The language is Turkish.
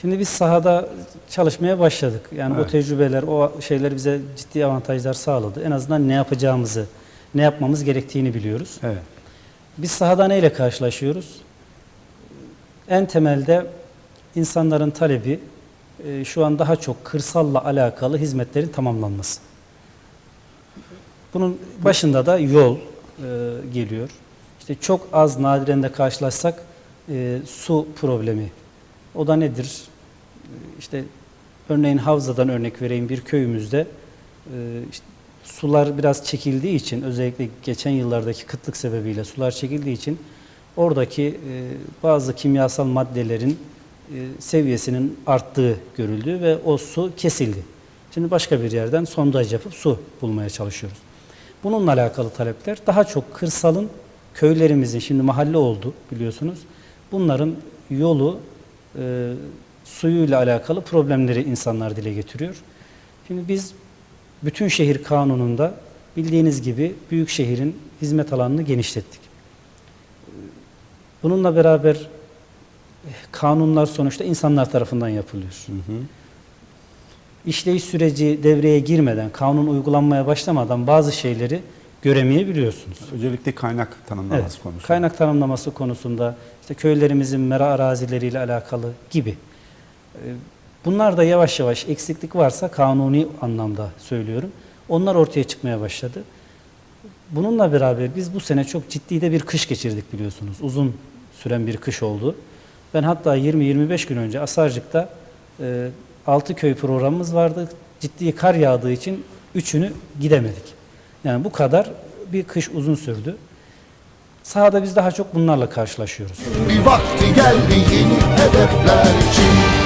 Şimdi biz sahada çalışmaya başladık. Yani o Evet. tecrübeler, o şeyler bize ciddi avantajlar sağladı. En azından ne yapacağımızı, ne yapmamız gerektiğini biliyoruz. Evet. Biz sahada neyle karşılaşıyoruz? En temelde insanların talebi e, şu an daha çok kırsalla alakalı hizmetlerin tamamlanması. Bunun başında da yol e, geliyor. İşte çok az nadiren de karşılaşsak e, su problemi. O da nedir? E, İşte örneğin Havza'dan örnek vereyim bir köyümüzde e, işte sular biraz çekildiği için özellikle geçen yıllardaki kıtlık sebebiyle sular çekildiği için oradaki e, bazı kimyasal maddelerin e, seviyesinin arttığı görüldü ve o su kesildi. Şimdi başka bir yerden sondaj yapıp su bulmaya çalışıyoruz. Bununla alakalı talepler daha çok kırsalın köylerimizin şimdi mahalle oldu biliyorsunuz. Bunların yolu e, suyuyla alakalı problemleri insanlar dile getiriyor. Şimdi biz bütün şehir kanununda bildiğiniz gibi büyük şehrin hizmet alanını genişlettik. Bununla beraber eh, kanunlar sonuçta insanlar tarafından yapılıyor. İşleyiş süreci devreye girmeden, kanun uygulanmaya başlamadan bazı şeyleri göremeyebiliyorsunuz. Özellikle kaynak tanımlaması Evet, konusunda. Kaynak tanımlaması konusunda işte köylerimizin mera arazileriyle alakalı gibi. Ee, Bunlar da yavaş yavaş eksiklik varsa kanuni anlamda söylüyorum. Onlar ortaya çıkmaya başladı. Bununla beraber biz bu sene çok ciddi de bir kış geçirdik biliyorsunuz. Uzun süren bir kış oldu. Ben hatta 20-25 gün önce Asarcık'ta e, 6 köy programımız vardı. Ciddi kar yağdığı için üçünü gidemedik. Yani bu kadar bir kış uzun sürdü. Sahada biz daha çok bunlarla karşılaşıyoruz. Bir vakti geldi yeni hedefler için